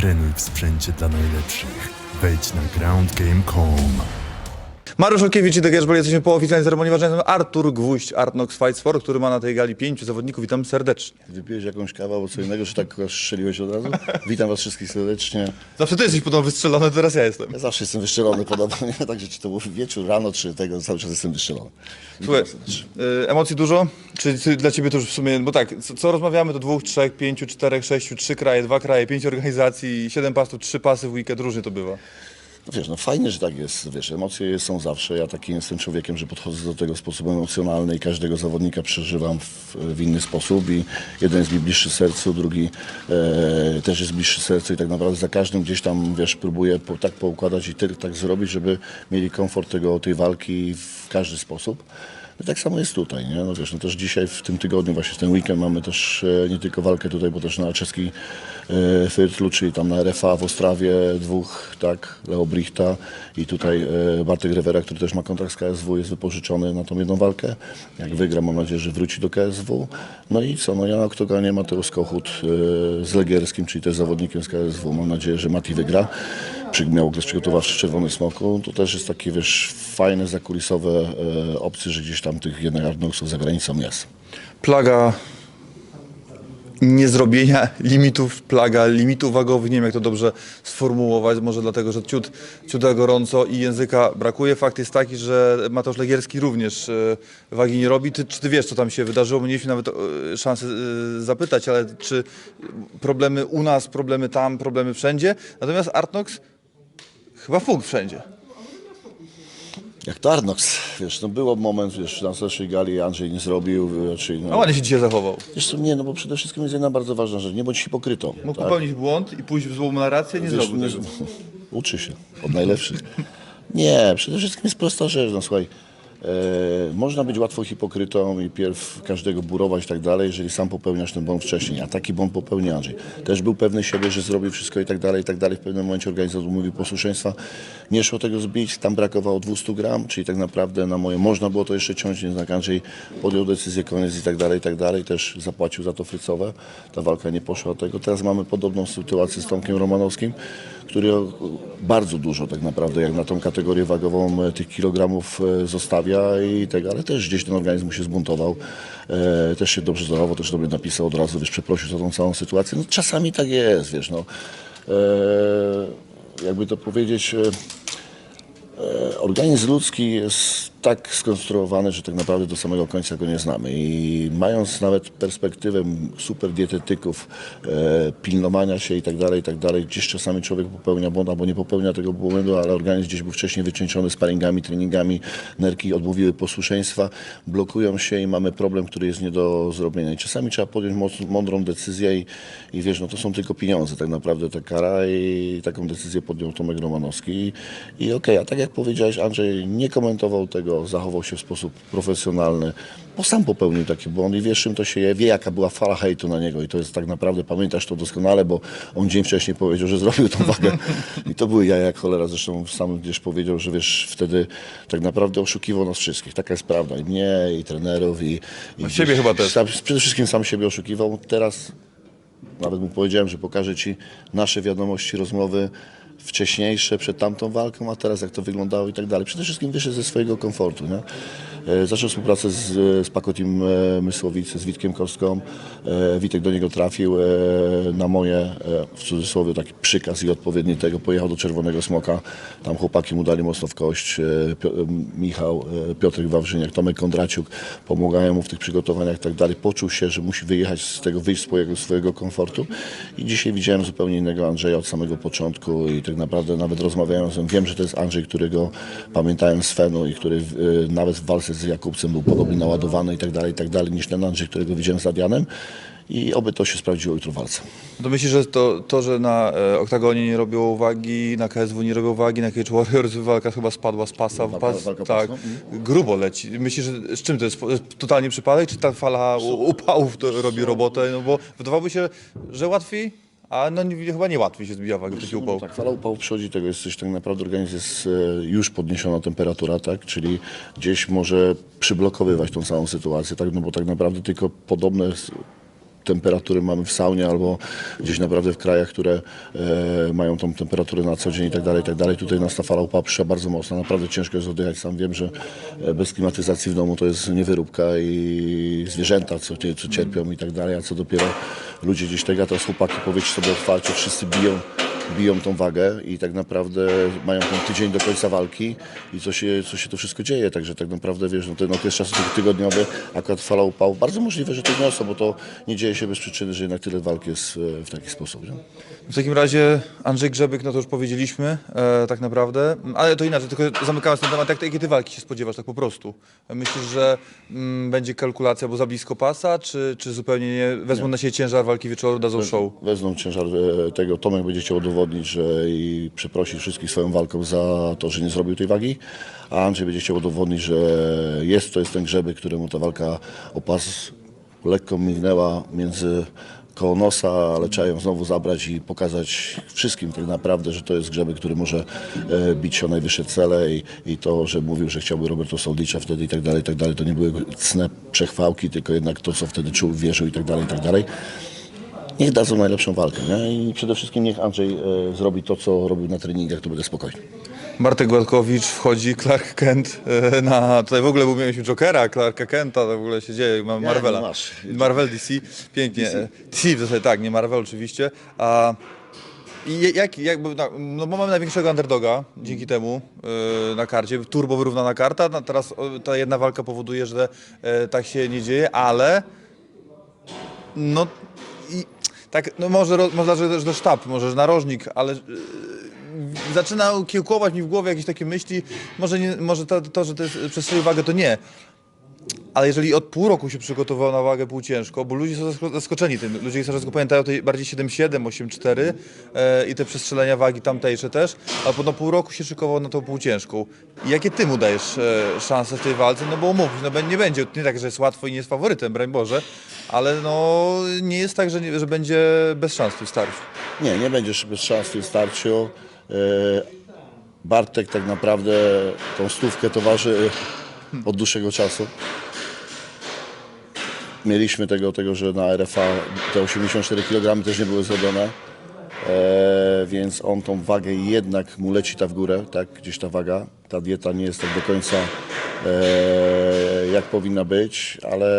Trenuj w sprzęcie dla najlepszych. Wejdź na groundgame.com. Mariusz Olkiewicz i Degerz, jesteśmy po oficjalnej ceremonii ważnej. Artur Gwóźdź, Artnox Fight Sport, który ma na tej gali pięciu zawodników. Witam serdecznie. Wypiłeś jakąś kawę albo co innego, czy tak strzeliłeś od razu? Witam was wszystkich serdecznie. Zawsze ty jesteś podobno wystrzelony, teraz ja jestem. Ja zawsze jestem wyszczelony podobnie, także czy to był wieczór, rano, czy tego, cały czas jestem wyszczelony. Słuchaj, y, emocji dużo? Czy, czy dla ciebie to już w sumie, bo tak, co, co rozmawiamy, to dwóch, trzech, pięciu, czterech, sześciu, trzy kraje, dwa kraje, pięć organizacji, siedem pasów, trzy pasy w weekend, różnie to bywa. No wiesz, no fajnie, że tak jest, wiesz, emocje są zawsze, ja takim jestem człowiekiem, że podchodzę do tego w sposób emocjonalny i każdego zawodnika przeżywam w, w inny sposób i jeden jest mi bliższy sercu, drugi e, też jest bliższy sercu i tak naprawdę za każdym gdzieś tam, wiesz, próbuję po, tak poukładać i ty, tak zrobić, żeby mieli komfort tego, tej walki w każdy sposób. I tak samo jest tutaj, nie? No wiesz, no też dzisiaj w tym tygodniu, właśnie w ten weekend mamy też e, nie tylko walkę tutaj, bo też na czeski e, Fyrtlu, czyli tam na RFA w Ostrawie dwóch, tak, Leo Brichta i tutaj e, Bartek Rewera, który też ma kontrakt z KSW, jest wypożyczony na tą jedną walkę. Jak wygra, mam nadzieję, że wróci do KSW. No i co, no ja na Oktoganie Mateusz Kochut z Legierskim, czyli też zawodnikiem z KSW. Mam nadzieję, że Mati wygra. Przy- Miał okres przygotowawczy w Czerwonym Smoku. To też jest takie, wiesz, fajne, zakulisowe e, opcje, że gdzieś tam tych jednak Arnoksów za granicą jest. Plaga niezrobienia limitów, plaga limitów wagowych, nie wiem jak to dobrze sformułować, może dlatego, że ciut, ciut za gorąco i języka brakuje. Fakt jest taki, że Mateusz Legierski również e, wagi nie robi. Ty, czy ty wiesz, co tam się wydarzyło? My mieliśmy nawet e, szansę e, zapytać, ale czy problemy u nas, problemy tam, problemy wszędzie? Natomiast Artnox chyba funk wszędzie. Jak to Arnoks, wiesz, no było moment, wiesz, na zeszłej gali Andrzej nie zrobił, czyli A no, ładnie się dzisiaj zachował. wiesz co, nie, no bo przede wszystkim jest jedna bardzo ważna rzecz, nie bądź hipokrytą. Mógł tak? popełnić błąd i pójść w złą narrację, nie Wiesz, zrobił tego. uczy się od najlepszych. Nie, przede wszystkim jest prosta rzecz, no słuchaj, e, można być łatwo hipokrytą i pierw każdego burować i tak dalej, jeżeli sam popełniasz ten błąd wcześniej, a taki błąd popełni Andrzej. Też był pewny siebie, że zrobił wszystko i tak dalej, i tak dalej. W pewnym momencie organizator mówił posłuszeństwa, nie szło tego zbić, tam brakowało 200 gram, czyli tak naprawdę na moje, można było to jeszcze ciąć, jednak Andrzej podjął decyzję, koniec i tak dalej, i tak dalej, też zapłacił za to frycowe, ta walka nie poszła od tego. Teraz mamy podobną sytuację z Tomkiem Romanowskim, który bardzo dużo tak naprawdę jak na tą kategorię wagową e, tych kilogramów e, zostawia i tego, ale też gdzieś ten organizm się zbuntował, e, też się dobrze zachował, też dobrze napisał od razu, wiesz, przeprosił za tą całą sytuację. No czasami tak jest, wiesz, no. E, jakby to powiedzieć, e, e, organizm ludzki jest tak skonstruowany, że tak naprawdę do samego końca go nie znamy. I mając nawet perspektywę super dietetyków, e, pilnowania się i tak dalej, i tak dalej, gdzieś czasami człowiek popełnia błąd albo nie popełnia tego błędu, ale organizm gdzieś był wcześniej wycieńczony sparingami, treningami, nerki odmówiły posłuszeństwa, blokują się i mamy problem, który jest nie do zrobienia. I czasami trzeba podjąć mądrą decyzję i, i wiesz, no to są tylko pieniądze, tak naprawdę ta kara i taką decyzję podjął Tomek Romanowski. I, i okej, a tak jak powiedziałeś, Andrzej nie komentował tego, zachował się w sposób profesjonalny, bo sam popełnił taki błąd i wiesz czym to się je, wie jaka była fala hejtu na niego i to jest tak naprawdę, pamiętasz to doskonale, bo on dzień wcześniej powiedział, że zrobił tą wagę. I to były ja jak cholera, zresztą sam gdzieś powiedział, że wiesz, wtedy tak naprawdę oszukiwał nas wszystkich, taka jest prawda, i mnie, i trenerów, i... i A siebie chyba też. Sam, przede wszystkim sam siebie oszukiwał, teraz nawet mu powiedziałem, że pokażę Ci nasze wiadomości, rozmowy wcześniejsze, przed tamtą walką, a teraz jak to wyglądało i tak dalej. Przede wszystkim wyszedł ze swojego komfortu. Nie? E, Zaczął współpracę z, z Pakotim e, Mysłowicy, z Witkiem Kostką. E, Witek do niego trafił e, na moje, e, w cudzysłowie, taki przykaz i odpowiedni tego. Pojechał do Czerwonego Smoka. Tam chłopaki mu dali mocno w kość. E, e, Michał, e, Piotrek Wawrzyniak, Tomek Kondraciuk pomagają mu w tych przygotowaniach i tak dalej. Poczuł się, że musi wyjechać z tego, wyjść z swojego, swojego komfortu. I dzisiaj widziałem zupełnie innego Andrzeja od samego początku i tak naprawdę nawet nim. Wiem, że to jest Andrzej, którego pamiętałem z Fenu i który e, nawet w walce z Jakubcem był podobnie naładowany i tak dalej, i tak dalej, niż ten Andrzej, którego widziałem z Adrianem. I oby to się sprawdziło jutro w walce. To myślisz, że to, to że na e, Oktagonie nie robią uwagi, na KSW nie robią uwagi, na Cage Warriors walka chyba spadła z pasa w pas, walka tak, pas, grubo leci. Myślisz, że z czym to jest? totalnie przypadek, czy ta fala upałów robi robotę? No bo wydawałoby się, że łatwiej, a no nie, chyba nie łatwiej się zbija wagi taki upał. Tak, fala upału przychodzi, tego jest coś tak naprawdę organizm jest e, już podniesiona temperatura, tak, czyli gdzieś może przyblokowywać tą całą sytuację, tak, no bo tak naprawdę tylko podobne s- temperatury mamy w saunie albo gdzieś naprawdę w krajach, które e, mają tą temperaturę na co dzień i tak dalej, i tak dalej. Tutaj nas ta fala upała przyszła bardzo mocno, naprawdę ciężko jest oddychać. Sam wiem, że e, bez klimatyzacji w domu to jest niewyróbka i zwierzęta, co, co cierpią i tak dalej, a co dopiero ludzie gdzieś tego, teraz chłopaki powiedzieć sobie otwarcie, wszyscy biją biją tą wagę i tak naprawdę mają ten tydzień do końca walki i co się, co się to wszystko dzieje, także tak naprawdę wiesz, no ten okres czasu tygodniowy, akurat fala upału, bardzo możliwe, że to niosą, bo to nie dzieje się bez przyczyny, że jednak tyle walk jest e, w taki sposób. Nie? W takim razie Andrzej Grzebyk, no to już powiedzieliśmy e, tak naprawdę, ale to inaczej, tylko zamykając ten temat, jak, jakie ty walki się spodziewasz tak po prostu? Myślisz, że mm, będzie kalkulacja, bo za blisko pasa, czy, czy zupełnie nie, wezmą na siebie ciężar walki wieczoru, dadzą show? Wezmą ciężar e, tego, Tomek będzie chciał udowodnić, że i przeprosić wszystkich swoją walką za to, że nie zrobił tej wagi, a Andrzej będzie chciał udowodnić, że jest to jest ten grzebyk, któremu ta walka o pas lekko mignęła między koło nosa, ale trzeba ją znowu zabrać i pokazać wszystkim tak naprawdę, że to jest grzebyk, który może e, bić o najwyższe cele i, i to, że mówił, że chciałby Roberto Soldicza wtedy i tak dalej, i tak dalej, to nie były cne przechwałki, tylko jednak to, co wtedy czuł, wierzył i tak dalej, i tak dalej. Niech dadzą najlepszą walkę, nie? I przede wszystkim niech Andrzej e, zrobi to, co robił na treningach, to będzie spokojnie. Bartek Gładkowicz wchodzi, Clark Kent e, na... Tutaj w ogóle mieliśmy Jokera, Clarka Kenta, to w ogóle się dzieje, ma Marvela. no masz. Marvel DC, pięknie. DC, DC w zasadzie tak, nie Marvel oczywiście. A i jak, jakby, no, bo mamy największego underdoga dzięki temu e, na karcie, turbo wyrównana karta, no, teraz ta jedna walka powoduje, że e, tak się nie dzieje, ale no i tak, no może, może że, że sztab, może że narożnik, ale yy, zaczyna kiełkować mi w głowie jakieś takie myśli, może, nie, może to, to, że to jest, przestrzelił wagę, to nie. Ale jeżeli od pół roku się przygotował na wagę półciężko, bo ludzie są zasko- zaskoczeni tym, ludzie coraz go pamiętają tej bardziej 7,7, 8,4 e, i te przestrzelenia wagi tamtejsze też, ale po pół roku się szykował na tą półciężką. I jakie ty mu dajesz e, szanse w tej walce? No bo umówmy, no, nie będzie, nie tak, że jest łatwo i nie jest faworytem, broń Boże, ale no nie jest tak, że, nie, że będzie bez szans w tym starciu. Nie, nie będziesz bez szans w tym starciu. E, Bartek tak naprawdę tą stówkę towarzy od dłuższego czasu. Mieliśmy tego, tego, że na RFA te 84 kg też nie były zrobione. E, więc on tą wagę jednak mu leci ta w górę, tak, gdzieś ta waga. Ta dieta nie jest tak do końca e, jak powinna być, ale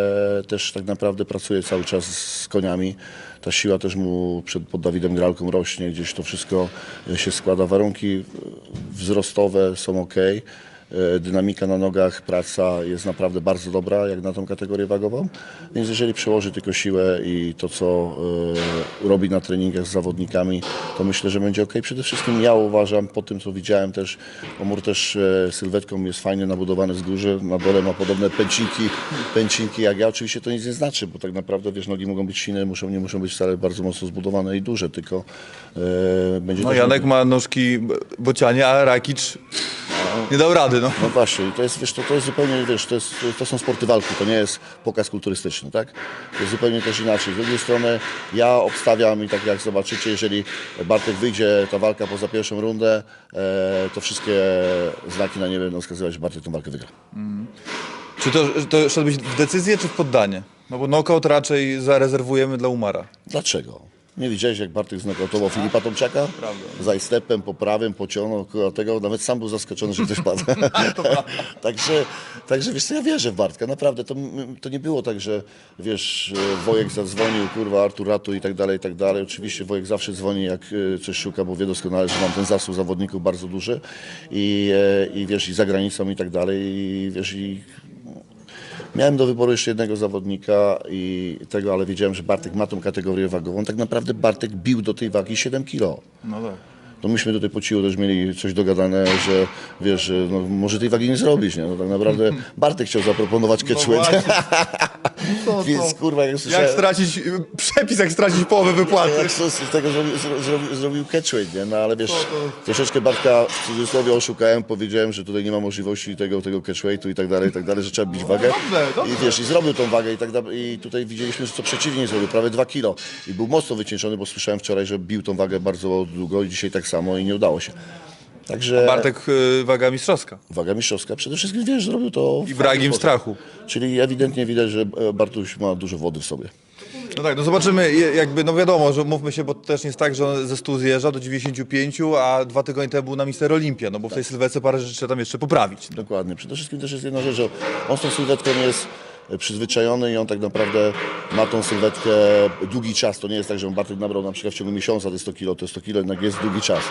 też tak naprawdę pracuje cały czas z koniami. Ta siła też mu przed, pod Dawidem Gralką rośnie, gdzieś to wszystko się składa. Warunki wzrostowe są ok. E, Dynamika na nogach, praca jest naprawdę bardzo dobra, jak na tą kategorię wagową. Więc jeżeli przełoży tylko siłę i to, co e, robi na treningach z zawodnikami, to myślę, że będzie ok. Przede wszystkim ja uważam, po tym co widziałem też, Omur też e, sylwetką jest fajnie nabudowany z góry, na dole ma podobne pęcinki, pęcinki jak ja. Oczywiście to nic nie znaczy, bo tak naprawdę, wiesz, nogi mogą być silne, muszą, nie muszą być wcale bardzo mocno zbudowane i duże, tylko e, będzie No Janek ma nóżki bocianie, a Rakic nie dał rady, no. No właśnie, i to jest, wiesz, to, to jest zupełnie, wiesz, to, jest, to są sporty walki, to nie jest pokaz kulturystyczny, tak? To jest zupełnie też inaczej. Z drugiej strony ja obstawiam i tak jak zobaczycie, jeżeli Bartek wyjdzie, ta walka poza pierwszą rundę, e, to wszystkie znaki na nie będą wskazywać, że Bartek tę walkę wygra. Czy to, to szedłbyś w decyzję, czy w poddanie? No bo knockout raczej zarezerwujemy dla Umara. Dlaczego? Nie widziałeś, jak Bartek znokautował Filipa Tomczaka? Za stepem, po prawym, pociągnął koło tego. Nawet sam był zaskoczony, że ktoś padł. także, także wiesz co, ja wierzę w Bartka, naprawdę. To, to nie było tak, że wiesz, Wojek zadzwonił, kurwa, Artur ratuj i tak dalej, i tak dalej. Oczywiście Wojek zawsze dzwoni, jak e, coś szuka, bo wie doskonale, że mam ten zasób zawodników bardzo duży i, e, i wiesz, i za granicą i tak dalej, i wiesz, i Miałem do wyboru jeszcze jednego zawodnika i tego, ale wiedziałem, że Bartek ma tą kategorię wagową. Tak naprawdę Bartek bił do tej wagi 7 kg. No tak. No myśmy tutaj po cichu też mieli coś dogadane, że wiesz, że no, może tej wagi nie zrobić, nie? No tak naprawdę Bartek chciał zaproponować catchweight. Więc kurwa, jak Jak słyszałem... stracić, przepis jak stracić połowę wypłaty. Jak z, z tego zrobił, zro- zrobił, zrobił catchweight, nie? No ale wiesz, troszeczkę Bartka w cudzysłowie oszukałem, powiedziałem, że tutaj nie ma możliwości tego, tego catchweightu i tak dalej, i tak dalej, że trzeba bić wagę. dobrze, dobrze. I wiesz, i zrobił tą wagę i tak dalej. I tutaj widzieliśmy, że co przeciwnie zrobił, prawie 2 kilo. I był mocno wycieńczony, bo słyszałem wczoraj, że bił tą wagę bardzo długo i dzisiaj tak samo i nie udało się. Także Bartek y, waga mistrzowska. waga mistrzowska przede wszystkim, wiesz, zrobił to w I sposób. strachu. Czyli ewidentnie widać, że e, Bartuś ma dużo wody w sobie. No tak, no zobaczymy, jakby, no wiadomo, że mówmy się, bo to też nie jest tak, że on ze 100 zjeżdża do 95, a dwa tygodnie temu był na Mister Olimpia, no bo w tej sylwetce parę rzeczy trzeba tam jeszcze poprawić. Dokładnie. Przede wszystkim też jest jedna rzecz, że on z tą sylwetką jest przyzwyczajony i on tak naprawdę ma tą sylwetkę długi czas. To nie jest tak, że Bartek nabrał na przykład w ciągu miesiąca te 100 kilo, to 100 kilo jednak jest długi czas.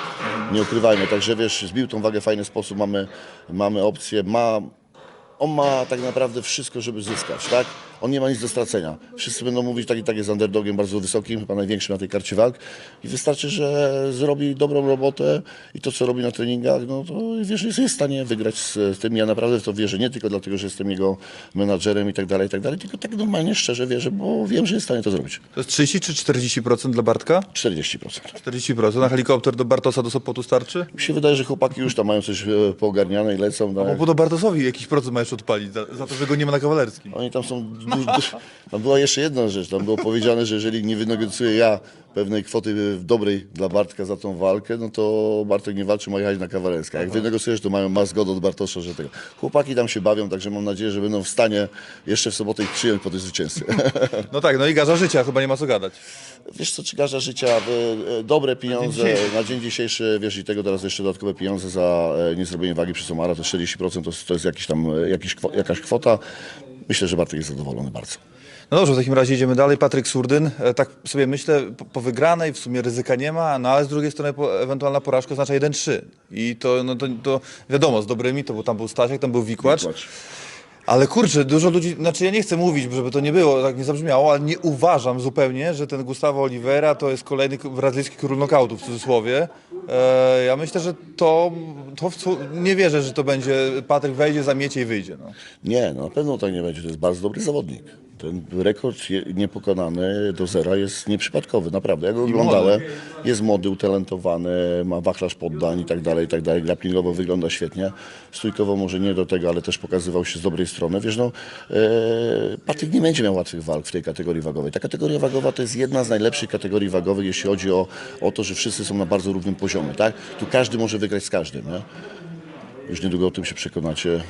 Nie ukrywajmy. Także wiesz, zbił tą wagę w fajny sposób, mamy, mamy opcję, ma on ma tak naprawdę wszystko, żeby zyskać, tak? On nie ma nic do stracenia. Wszyscy będą mówić, tak i tak jest underdogiem bardzo wysokim, chyba największym na tej karcie walk. I wystarczy, że zrobi dobrą robotę i to, co robi na treningach, no to wiesz, jest, jest w stanie wygrać z, tym. Ja naprawdę w to wierzę, nie tylko dlatego, że jestem jego menadżerem i tak dalej, i tak dalej, tylko tak normalnie szczerze wierzę, bo wiem, że jest w stanie to zrobić. To jest 30 czy 40% dla Bartka? 40%. 40%. Na helikopter do Bartosa do Sopotu starczy? Mi się wydaje, że chłopaki już tam mają coś e, poogarniane i lecą. Tak? Bo do Bartosowi jakiś procent ma jeszcze odpalić za, za to, że go nie ma na kawalerskim. Oni tam są. Tam była jeszcze jedna rzecz. Tam było powiedziane, że jeżeli nie wynegocjuję ja pewnej kwoty dobrej dla Bartka za tą walkę, no to Bartek nie walczy, ma jechać na kawalerska. Jak wynegocjujesz, to mają ma zgodę od Bartosza, że tego. Chłopaki tam się bawią, także mam nadzieję, że będą w stanie jeszcze w sobotę ich przyjąć po tej zwycięstwie. No tak, no i garza życia, chyba nie ma co gadać. Wiesz co, czygarza życia, e, e, dobre pieniądze na dzień dzisiejszy, wiesz i tego teraz jeszcze dodatkowe pieniądze za e, niezrobienie wagi przez Omara, to 40% to, jest- to jest jakiś tam, e, jakiś, jakaś kwota. Myślę, że Bartek jest zadowolony bardzo. No dobrze, w takim razie idziemy dalej. Patryk Surdyn, e, tak sobie myślę, po, po wygranej w sumie ryzyka nie ma, no ale z drugiej strony po, ewentualna porażka oznacza 1-3. I to, no to, to wiadomo, z dobrymi, to był, tam był Stasiek, tam był Wikłacz. Ale kurczę, dużo ludzi, znaczy ja nie chcę mówić, żeby to nie było, tak nie zabrzmiało, ale nie uważam zupełnie, że ten Gustavo Oliveira to jest kolejny brazylijski król knockoutu w cudzysłowie. E, ja myślę, że to, to w, nie wierzę, że to będzie, Patryk wejdzie, zamiecie i wyjdzie. No. Nie, no na pewno tak nie będzie. To jest bardzo dobry zawodnik. Ten rekord niepokonany do zera jest nieprzypadkowy, naprawdę. Ja go oglądałem. Jest młody, utalentowany, ma wachlarz poddań i tak dalej, i tak dalej. Grapplingowo wygląda świetnie. Stójkowo może nie do tego, ale też pokazywał się z dobrej strony. Wiesz, no, e, Patryk nie będzie miał łatwych walk w tej kategorii wagowej. Ta kategoria wagowa to jest jedna z najlepszych kategorii wagowych, jeśli chodzi o, o to, że wszyscy są na bardzo równym poziomie, tak? Tu każdy może wygrać z każdym, nie? Już niedługo o tym się przekonacie,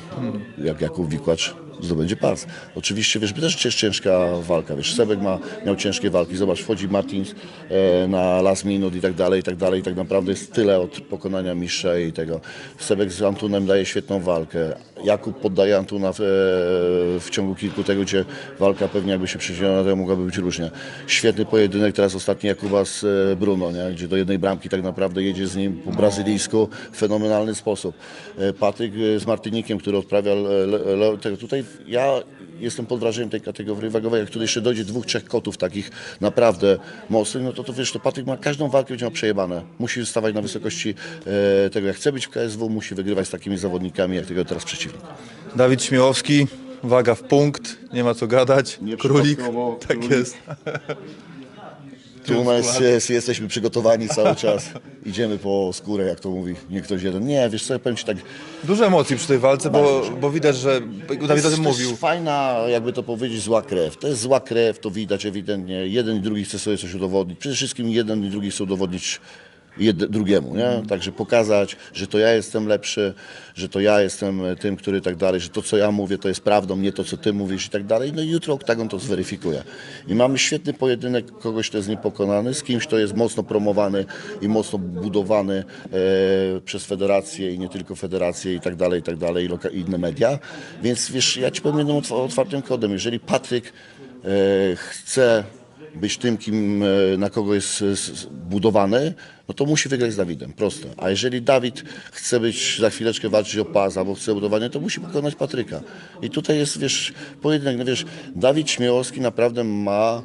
jak Jakub Wikłacz zdobędzie pas. Oczywiście, wiesz, też jest ciężka walka, wiesz, Sebek ma, miał ciężkie walki, zobacz, wchodzi Martins e, na last minute i tak dalej, i tak dalej, i tak naprawdę jest tyle od pokonania mistrza i tego. Sebek z Antunem daje świetną walkę, Jakub poddaje Antuna w, e, w ciągu kilku tego, gdzie walka pewnie jakby się przyjrzała, to mogłaby być różnie. Świetny pojedynek, teraz ostatni Jakuba z e, Bruno, nie? gdzie do jednej bramki tak naprawdę jedzie z nim po brazylijsku w fenomenalny sposób. E, Patryk e, z Martynikiem, który odprawia le, le, le. Tutaj ja jestem pod wrażeniem tej kategorii wagowej, jak tutaj jeszcze dojdzie dwóch, trzech kotów takich naprawdę mocnych, no to, to wiesz, to Patryk ma każdą walkę będzie miał przejebane. Musi stawać na wysokości e, tego, jak chce być w KSW, musi wygrywać z takimi zawodnikami, jak tego teraz przeciwnik. Dawid Śmiałowski, waga w punkt, nie ma co gadać. Nie Królik, tak jest. Tu nas jest, jesteśmy przygotowani cały czas. Idziemy po skórę, jak to mówi nie ktoś jeden. Nie, wiesz co, ja powiem Ci tak, Dużo emocji przy tej walce, bo, bo widać, że Dawid o jest, tym to mówił. jest fajna, jakby to powiedzieć, zła krew. To jest zła krew, to widać ewidentnie. Jeden i drugi chce sobie coś udowodnić. Przede wszystkim jeden i drugi chce udowodnić jed, drugiemu, nie? Także pokazać, że to ja jestem lepszy, że to ja jestem tym, który tak dalej, że to, co ja mówię, to jest prawdą, nie to, co ty mówisz i tak dalej. No i jutro oktagon to zweryfikuje. I mamy świetny pojedynek kogoś, kto jest niepokonany, z kimś, kto jest mocno promowany i mocno budowany e, przez federację i nie tylko federację i tak dalej, i tak dalej, i, inne media. Więc wiesz, ja ci powiem jednym otw- otwartym kodem. Jeżeli Patryk e, chce być tym, kim, e, na kogo jest e, budowany, no to musi wygrać z Dawidem, proste. A jeżeli Dawid chce być za chwileczkę walczyć o pas albo chce budowanie, to musi pokonać Patryka. I tutaj jest, wiesz, pojedynek, no wiesz, Dawid Śmiałowski naprawdę ma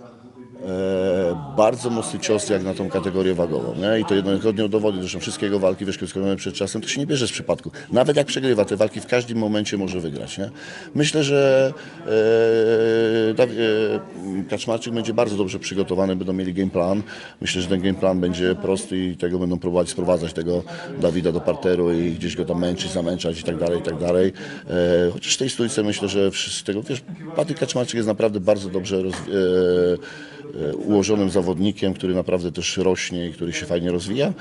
bardzo mocny cios jak na tą kategorię wagową. Nie? I to jednokrotnie udowodni, zresztą wszystkie jego walki, wiesz, skończone przed czasem, to się nie bierze z przypadku. Nawet jak przegrywa, te walki w każdym momencie może wygrać. Nie? Myślę, że e, Dawi- e, Kaczmarczyk będzie bardzo dobrze przygotowany, będą mieli game plan. Myślę, że ten game plan będzie prosty i tego będą próbować sprowadzać tego Dawida do parteru i gdzieś go tam męczyć, zamęczać i tak dalej, i tak dalej. E, chociaż w tej stójce myślę, że wszyscy tego, wiesz, Patryk Kaczmarczyk jest naprawdę bardzo dobrze roz, e, e, ułożonym zawodnikiem, który naprawdę też rośnie i który się fajnie rozwija.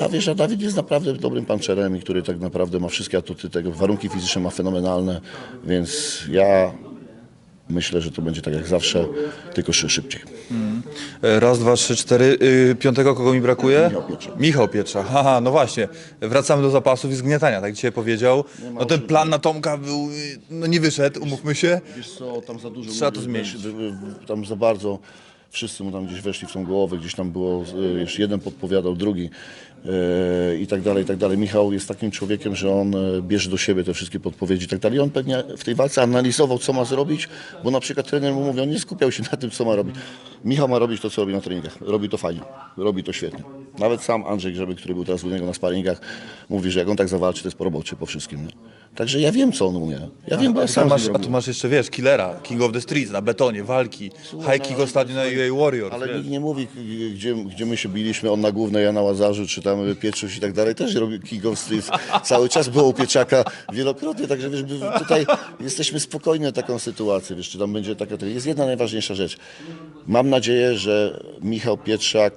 A wiesz, a Dawid jest naprawdę dobrym panczerem i który tak naprawdę ma wszystkie atuty tego, warunki fizyczne ma fenomenalne, więc ja myślę, że to będzie tak jak zawsze, tylko szy- szybciej. E, Raz, dwa, trzy, cztery. Y, Piątego kogo mi brakuje? Michał Pietrzak. Michał Pietrzak. Haha, no właśnie. Wracamy do zapasów i zgniatania, tak dzisiaj powiedział. No ten plan na Tomka był, y, no nie wyszedł, umówmy się. Wiesz co, tam za dużo Trzeba to zmienić. wy- Tam za bardzo, wszyscy mu tam gdzieś weszli w tą głowę, gdzieś tam było, wiesz, jeden podpowiadał, drugi i tak dalej, i tak dalej. Michał jest takim człowiekiem, że on e, bierze do siebie te wszystkie podpowiedzi i tak dalej. I on pewnie w tej walce analizował, co ma zrobić, bo na przykład trener mu mówi, on nie skupiał się na tym, co ma robić. Michał ma robić to, co robi na treningach. Robi to fajnie, robi to świetnie. Nawet sam Andrzej Grzebyk, który był teraz u niego na sparingach, mówi, że jak on tak zawalczy, to jest po robocie, po wszystkim. Nie? Także ja wiem, co on umie. Ja wiem, bo ja A tu, sam masz, a tu masz jeszcze, wiesz, killera, King of the Streets, na betonie, walki, high kick ostatnio na UA Warriors, Ale wiesz. nikt nie mówi, gdzie, gdzie my się biliśmy, on na głównej, ja na Łazarzu, czy tam Pietrzuś i tak dalej, też robi King of Streets. Cały czas było u Pieczaka wielokrotnie, także wiesz, tutaj jesteśmy spokojni na taką sytuację, wiesz, czy tam będzie taka, jest jedna najważniejsza rzecz. Mam nadzieję, że Michał Pietrzak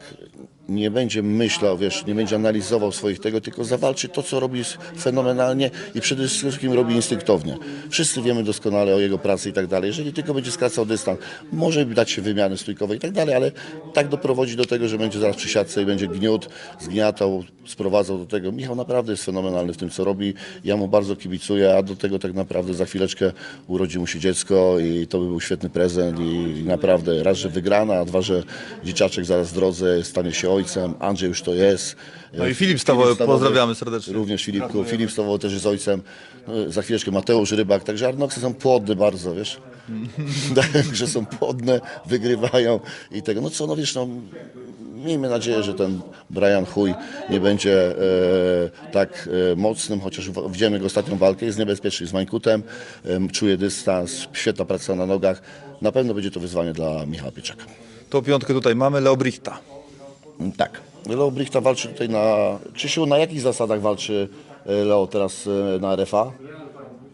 nie będzie myślał, wiesz, nie będzie analizował swoich tego, tylko zawalczy to, co robi fenomenalnie i przede wszystkim robi instynktownie. Wszyscy wiemy doskonale o jego pracy i tak dalej. Jeżeli tylko będzie skracał dystans, może dać się wymiany stójkowe i tak dalej, ale tak doprowadzi do tego, że będzie zaraz przy siatce i będzie gniót, zgniatał, sprowadzał do tego. Michał naprawdę jest fenomenalny w tym, co robi. Ja mu bardzo kibicuję, a do tego tak naprawdę za chwileczkę urodzi mu się dziecko i to by był świetny prezent i naprawdę raz, że wygrana, a dwa, że dzieciaczek zaraz w drodze stanie się ojcem. Andrzej już to jest. No i Filip Stawowy, pozdrawiamy serdecznie. Również Filipku. Filip Stawowy też jest ojcem. No, za chwileczkę Mateusz Rybak. Także Arnoksy są płodne bardzo, wiesz. że są płodne, wygrywają i tego. No co, no wiesz, no miejmy nadzieję, że ten Brian Chuj nie będzie e, tak e, mocnym, chociaż widziałem jego ostatnią walkę, jest niebezpieczny z Mańkutem, em, czuje dystans, świetna praca na nogach. Na pewno będzie to wyzwanie dla Michała Pieczaka. To piątkę tutaj mamy, Leo Brichta. Tak. Leo Brichta walczy tutaj na... Krzysiu, na jakich zasadach walczy e, Leo teraz e, na RFA?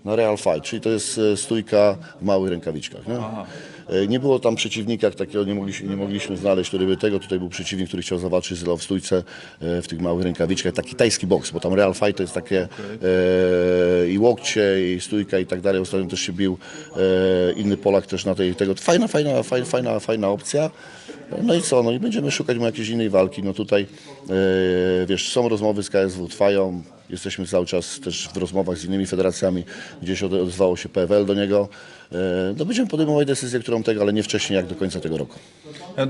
Na Real Fight, czyli to jest e, stójka w małych rękawiczkach. Nie, E, nie było tam przeciwnika takiego, nie mogliśmy, nie mogliśmy znaleźć, który by tego. Tutaj był przeciwnik, który chciał zawalczyć z Leo w stójce e, w tych małych rękawiczkach. Taki tajski boks, bo tam Real Fight to jest takie e, i łokcie, i stójka i tak dalej. Ostatnio też się bił e, inny Polak też na tej tego. Fajna, fajna, fajna, fajna, fajna opcja. No i co, no i będziemy szukać mu jakiejś innej walki. No tutaj, e, wiesz, są rozmowy z KSW, trwają. Jesteśmy cały czas też w rozmowach z innymi federacjami. Gdzieś ode- odezwało się PFL do niego. E, no będziemy podejmować decyzję, którą tego, ale nie wcześniej jak do końca tego roku. E,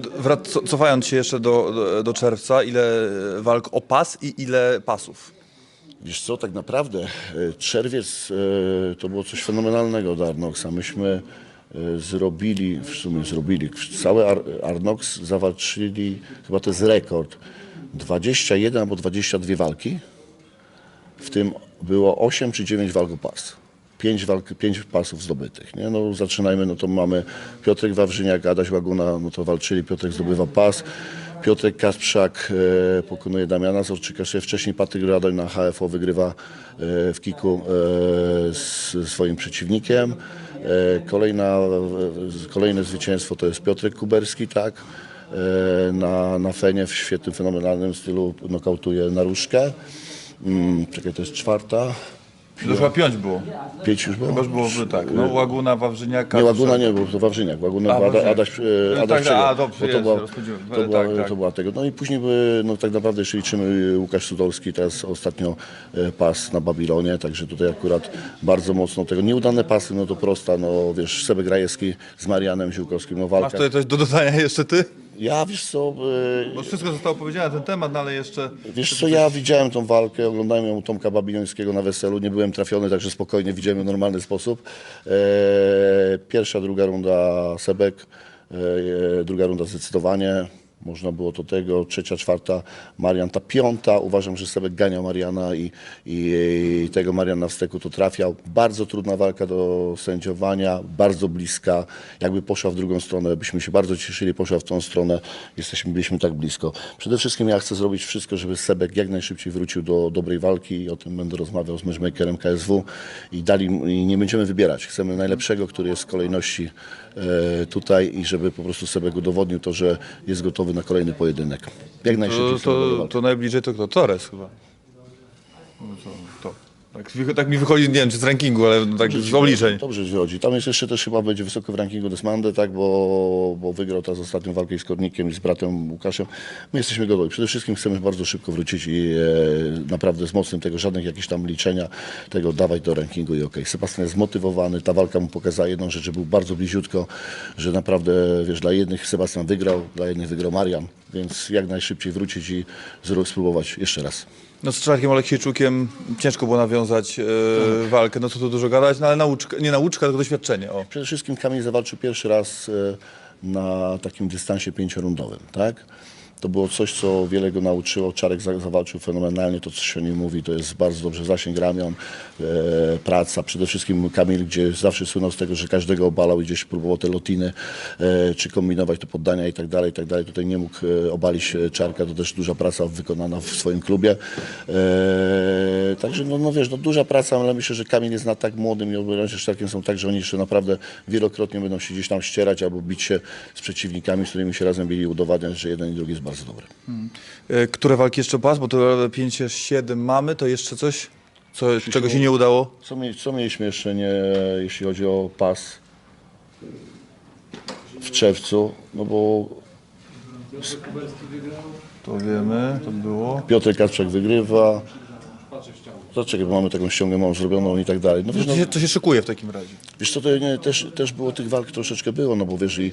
Cofając się jeszcze do, do, do czerwca, ile walk o pas i ile pasów? Wiesz co, tak naprawdę e, czerwiec to było coś fenomenalnego dla Arnoxa. Myśmy zrobili, w sumie zrobili, cały Ar Arnox zawalczyli, chyba to jest rekord, 21 albo 22 walki. W tym było 8 czy 9 walk o pas. 5, walk, 5 pasów zdobytych. Nie? No, zaczynajmy, no to mamy Piotrek Wawrzyniak, Adaś Łaguna, no to walczyli, Piotrek zdobywa pas. Piotrek Kasprzak e, pokonuje Damiana Zorczyka, jeszcze wcześniej Patryk Radoń na HFO wygrywa e, w kiku e, z swoim przeciwnikiem. E, kolejna, e, kolejne zwycięstwo to jest Piotrek Kuberski, tak? E, na, na Fenie w świetnym, fenomenalnym stylu nokautuje Naruszkę. Mm, czekaj, to jest czwarta. To chyba piąć było. Pięć już było? Chyba już było, tak. No, Łaguna, Wawrzyniaka. Nie, Łaguna nie, bo to Wawrzyniak. Łaguna A, była Ada, Wawrzyniak. Adaś, e, No Adaś tak, a, dobrze, bo jest, rozchodziłem. to, była, Tak, tak. to była tego. No i później były, no tak naprawdę jeszcze liczymy Łukasz Sudolski, teraz ostatnio e, pas na Babilonie, także tutaj akurat bardzo mocno tego. Nieudane pasy, no to prosta, no wiesz, Sebek Grajewski z Marianem Ziółkowskim, no Masz walka. tutaj coś do dodania jeszcze ty? Ja, wiesz co, e, Bo wszystko zostało powiedziane na ten temat, no ale jeszcze... Wiesz co, ja widziałem tą walkę, oglądałem ją u Tomka Babilońskiego na weselu, nie byłem trafiony, także spokojnie widziałem ją w normalny sposób. E, pierwsza, druga runda Sebek, e, druga runda zdecydowanie, można było to tego, trzecia, czwarta Marian, ta piąta, uważam, że Sebek ganiał Mariana i, i, i tego Marian na wsteku to trafiał. Bardzo trudna walka do sędziowania, bardzo bliska, jakby poszła w drugą stronę, byśmy się bardzo cieszyli, poszła w tą stronę, jesteśmy, byliśmy tak blisko. Przede wszystkim ja chcę zrobić wszystko, żeby Sebek jak najszybciej wrócił do dobrej walki i o tym będę rozmawiał z matchmakerem KSW i dali, i nie będziemy wybierać. Chcemy najlepszego, który jest w kolejności tutaj i żeby po prostu Sebek udowodnił to, że jest gotowy na kolejny pojedynek. Jak najszybciej To, to, to najbliżej to kto? Torres chyba. No to, to. Tak, tak mi wychodzi, nie wiem czy z rankingu, ale tak z obliczeń. Dobrze wychodzi. Tam jest jeszcze też chyba będzie wysoko w rankingu Desmande, tak, bo, bo wygrał teraz ostatnią walkę z Kornikiem i z bratem Łukaszem. My jesteśmy gotowi. Przede wszystkim chcemy bardzo szybko wrócić i e, naprawdę z mocnym tego, żadnych jakichś tam liczenia, tego dawać do rankingu i okej. Sebastian jest zmotywowany, ta walka mu pokazała jedną rzecz, że był bardzo bliziutko, że naprawdę, wiesz, dla jednych Sebastian wygrał, dla jednych wygrał Marian, więc jak najszybciej wrócić i spróbować jeszcze raz. No z Czarkiem Aleksiejczukiem ciężko było nawiązać e, walkę, no co tu dużo gadać, no ale nauczka, nie nauczka, tylko doświadczenie. O. Przede wszystkim Kamil zawalczył pierwszy raz e, na takim dystansie pięciorundowym, tak? To było coś, co wiele go nauczyło. Czarek za- zawalczył fenomenalnie, to co się o nim mówi, to jest bardzo dobrze zasięg ramion, e, praca. Przede wszystkim Kamil, gdzie zawsze słynął z tego, że każdego obalał i gdzieś próbował te lotiny, e, czy kombinować te poddania i tak dalej, i tak dalej. Tutaj nie mógł e, obalić e, Czarka, to też duża praca wykonana w swoim klubie. E, także no, no wiesz, no duża praca, ale myślę, że Kamil jest na tak młodym i obrońcy Czarkiem są tak, że oni jeszcze naprawdę wielokrotnie będą się gdzieś tam ścierać albo bić się z przeciwnikami, z którymi się razem byli i udowadniać, że jeden i drugi jest bardzo dobry. E, które walki jeszcze pas, bo to 5-7 mamy, to jeszcze coś, co, czego się nie udało? Co, co mieliśmy jeszcze, nie, jeśli chodzi o pas w czerwcu, no bo To wiemy, to było. Piotr Kaczek wygrywa. Bo mamy taką ściągę małą zrobioną i tak dalej. No wiesz, no, Co się, co się szykuje w takim razie? Wiesz co, to nie, też, też było tych walk troszeczkę było, no bo wiesz, i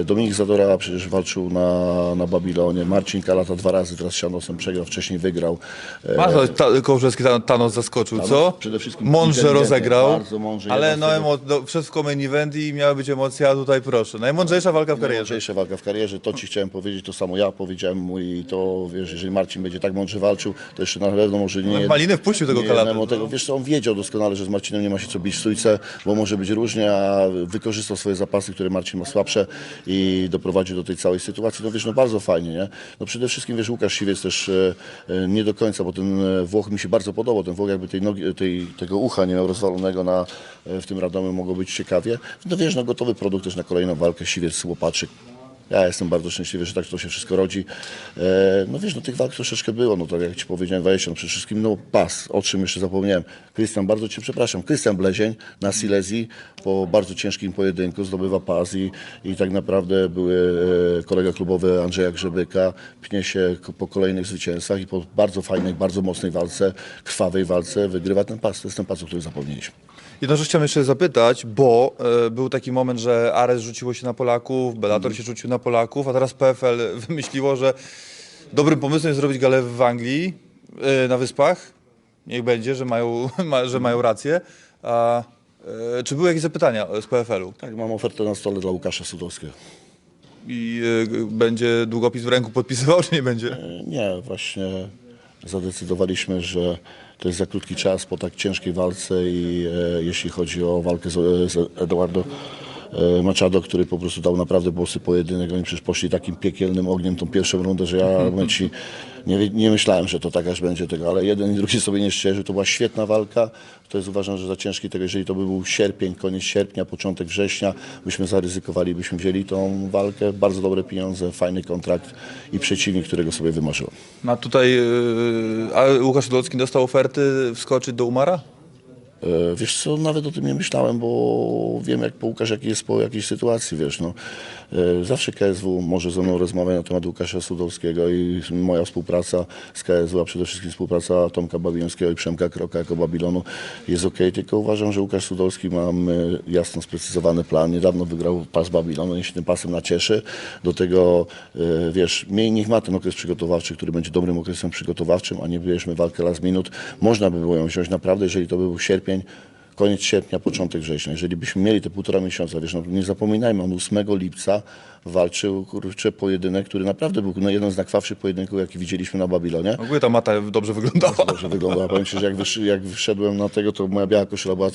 e, Dominik Zadora przecież walczył na, na Babilonie, Marcin Kalata dwa razy teraz Sianosem przegrał, wcześniej wygrał. E, Bardzo ta, Kołobrzewski Tan- Thanos zaskoczył, co? przede wszystkim Mądrze rozegrał, mądrze, ale no, emo, no wszystko main event i miała być emocja, a tutaj proszę. Najmądrzejsza walka w karierze. Najmądrzejsza walka w karierze, to ci chciałem powiedzieć, to samo ja powiedziałem mu i to, wiesz, jeżeli Marcin będzie tak mądrze walczył, to jeszcze na pewno może nie... Maliny wpuścił tego nie Kalatę, no. Tego, wiesz co, on wiedział doskonale, że z Marcinem nie ma się co bić w stójce, bo może być różnie, a wykorzystał swoje zapasy, które Marcin ma słabsze i doprowadził do tej całej sytuacji. No wiesz, no bardzo fajnie, nie? No przede wszystkim, wiesz, Łukasz Siwiec też e, e, nie do końca, bo ten e, Włoch mi się bardzo podobał, ten Włoch jakby tej nogi, tej, tego ucha nie miał rozwalonego na, w tym Radomiu, mogło być ciekawie. No wiesz, no gotowy produkt też na kolejną walkę, Siwiec, Łopaczyk. Ja jestem bardzo szczęśliwy, że tak to się wszystko rodzi. E, no wiesz, no tych walk troszeczkę było, no tak jak Ci powiedziałem, 20, no przede wszystkim no pas, o czym jeszcze zapomniałem. Krystian, bardzo Cię przepraszam, Krystian Blezień na Silesii po bardzo ciężkim pojedynku zdobywa pas i, i tak naprawdę były e, kolega klubowy Andrzeja Grzebyka, pnie się po kolejnych zwycięstwach i po bardzo fajnej, bardzo mocnej walce, krwawej walce wygrywa ten pas. To jest ten pas, o którym zapomnieliśmy. Jedną rzecz chciałem jeszcze zapytać, bo e, był taki moment, że Ares rzuciło się na Polaków, Bellator się rzucił na Polaków, a teraz PFL wymyśliło, że dobrym pomysłem jest zrobić galę w Anglii, e, na Wyspach. Niech będzie, że mają, ma, że mają rację. A, e, czy były jakieś zapytania z PFL-u? Tak, mam ofertę na stole dla Łukasza Sudowskiego. I e, będzie długopis w ręku podpisywał, czy nie będzie? Nie, właśnie zadecydowaliśmy, że to jest za krótki czas po tak ciężkiej walce i e, jeśli chodzi o walkę z, z Eduardo Machado, który po prostu dał naprawdę bosy pojedynek, oni przecież poszli takim piekielnym ogniem tą pierwszą rundę, że ja powiem ci, nie, nie myślałem, że to tak aż będzie tego, ale jeden i drugi sobie nie szczerzył, to była świetna walka, to jest uważam, że za ciężki tego, jeżeli to by był sierpień, koniec sierpnia, początek września, byśmy zaryzykowali, byśmy wzięli tą walkę, bardzo dobre pieniądze, fajny kontrakt i przeciwnik, którego sobie wymarzyłem. A tutaj, e, a Łukasz Szydłocki dostał oferty wskoczyć do Umara? E, Wiesz co, nawet o tym nie myślałem, bo wiem jak po Łukasz, jaki jest po jakiejś sytuacji, wiesz, no. E, Zawsze KSW może ze mną rozmawiać na temat Łukasza Sudowskiego i moja współpraca z KSW, a przede wszystkim współpraca Tomka Babilońskiego i Przemka Kroka jako Babilonu jest ok, tylko uważam, że Łukasz Sudowski ma e, jasno sprecyzowany plan. Niedawno wygrał pas Babilonu, on się tym pasem nacieszy. Do tego, e, wiesz, niech ma ten okres przygotowawczy, który będzie dobrym okresem przygotowawczym, a nie bierzmy walkę last minut. Można by było ją wziąć naprawdę, jeżeli to by był sierpień, koniec sierpnia, początek września. Jeżeli byśmy mieli te półtora miesiąca, wiesz, no nie zapominajmy, on 8 lipca walczył, kurczę, pojedynek, który naprawdę był no, jeden z najkrwawszych pojedynków, jaki widzieliśmy na Babilonie. W ogóle ta mata dobrze wyglądała. Dobrze wyglądała. Powiem Ci, że jak, wysz, jak wyszedłem na tego, to moja biała koszula była,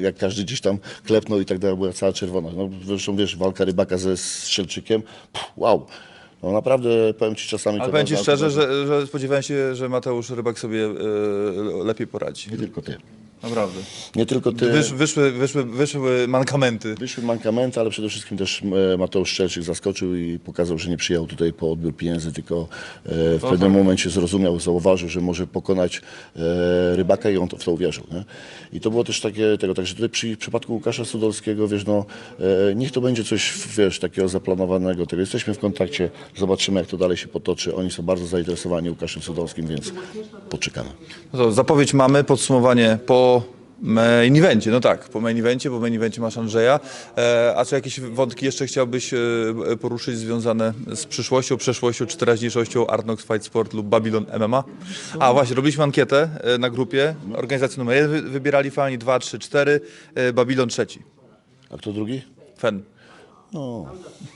jak każdy gdzieś tam klepnął i tak dalej, była cała czerwona. No, zresztą wiesz, walka rybaka ze Strzelczykiem, pff, wow. No naprawdę, powiem Ci czasami... Ale powiem Ci szczerze, że, że spodziewałem się, że Mateusz Rybak sobie e, lepiej poradzi. Nie tylko Ty. Naprawdę. Nie tylko ty. Wysz, wyszły, wyszły, wyszły mankamenty. Wyszły mankamenty, ale przede wszystkim też e, Mateusz Szczelczyk zaskoczył i pokazał, że nie przyjechał tutaj po odbiór pieniędzy, tylko e, w pewnym momencie zrozumiał, zauważył, że może pokonać e, rybaka i on to, w to uwierzył. Nie? I to było też takie tego, także tutaj przy w przypadku Łukasza Sudolskiego, wiesz, no, niech to będzie coś, wiesz, takiego zaplanowanego, tego jesteśmy w kontakcie, zobaczymy jak to dalej się potoczy. Oni są bardzo zainteresowani Łukaszem Sudolskim, więc poczekamy. No to zapowiedź mamy, podsumowanie po main evencie. No tak, po main evencie, bo main evencie masz Andrzeja. E, a czy jakieś wątki jeszcze chciałbyś e, poruszyć związane z przyszłością, przeszłością czy teraźniejszością Arnox Fight Sport lub Babylon MMA? A właśnie, robiliśmy ankietę e, na grupie. Organizacja numer jeden wy- wybierali fani, dwa, trzy, cztery. e, Babylon trzeci. A kto drugi? Fen. No.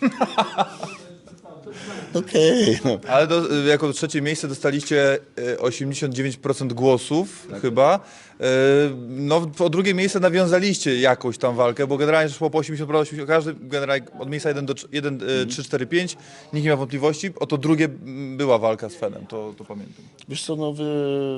Okej. no. Ale do, jako trzecie miejsce dostaliście e, 89% głosów chyba. E, No, po drugie miejsce nawiązaliście jakąś tam walkę, bo generalnie szło po 80%, 80%, każdy generalnie od miejsca 1 do 1, 3, 4, 5, nikt nie ma wątpliwości. O to drugie była walka z Fenem, to, to pamiętam. Wiesz co, no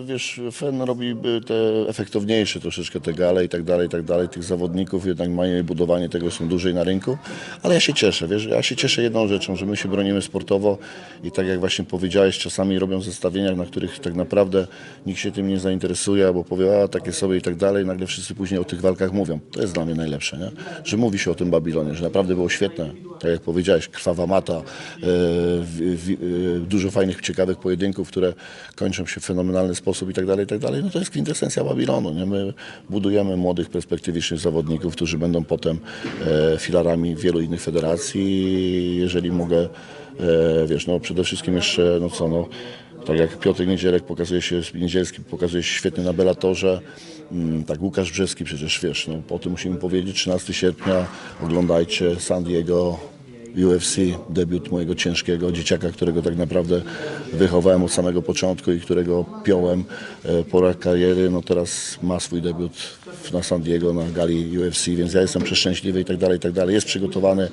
wiesz, FEN robi y, te efektowniejsze troszeczkę te gale i tak dalej, i tak dalej. Tych zawodników jednak mają budowanie tego są dłużej na rynku, ale ja się cieszę, wiesz, ja się cieszę jedną rzeczą, że my się bronimy sportowo i tak jak właśnie powiedziałeś, czasami robią zestawienia, na których tak naprawdę nikt się tym nie zainteresuje, albo powie, a takie sobie i tak dalej, nagle wszyscy później o tych walkach mówią. To jest dla mnie najlepsze, nie? że mówi się o tym Babilonie, że naprawdę było świetne, tak jak powiedziałeś, krwawa mata, e, e, dużo fajnych, ciekawych pojedynków, które kończą się w fenomenalny sposób i tak dalej, i tak dalej. No to jest kwintesencja Babilonu. Nie? My budujemy młodych, perspektywicznych zawodników, którzy będą potem e, filarami wielu innych federacji. Jeżeli mogę, wiesz, no przede wszystkim jeszcze, no co, no tak jak Piotr Niedzielek pokazuje się, Niedzielski pokazuje się świetnie na Bellatorze, mm, tak Łukasz Brzeski przecież, wiesz, no o tym musimy powiedzieć, 13 sierpnia, oglądajcie San Diego, UFC, debiut mojego ciężkiego dzieciaka, którego tak naprawdę wychowałem od samego początku i którego piąłem e, pora kariery, no teraz ma swój debiut na San Diego, na gali UFC, więc ja jestem przeszczęśliwy i tak dalej, i tak dalej. Jest przygotowany,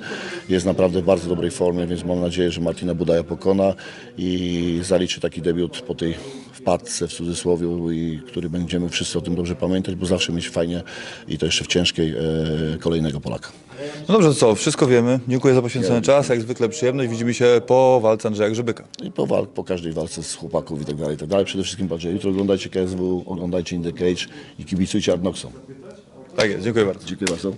jest naprawdę w bardzo dobrej formie, więc mam nadzieję, że Martina Budaja pokona i zaliczy taki debiut po tej wpadce w cudzysłowie, i który będziemy wszyscy o tym dobrze pamiętać, bo zawsze mieć fajnie i to jeszcze w ciężkiej e, kolejnego Polaka. No dobrze, co, wszystko wiemy. Dziękuję za poświęcony czas, jak zwykle przyjemność. Widzimy się po walce Andrzeja Grzybyka. I po, walk, po każdej walce z chłopaków i tak dalej, i tak dalej. Przede wszystkim patrzcie, jutro oglądajcie KSW, oglądajcie In The Cage i kibicujcie Arnoxom. Tak jest, dziękuję bardzo. Dziękuję bardzo.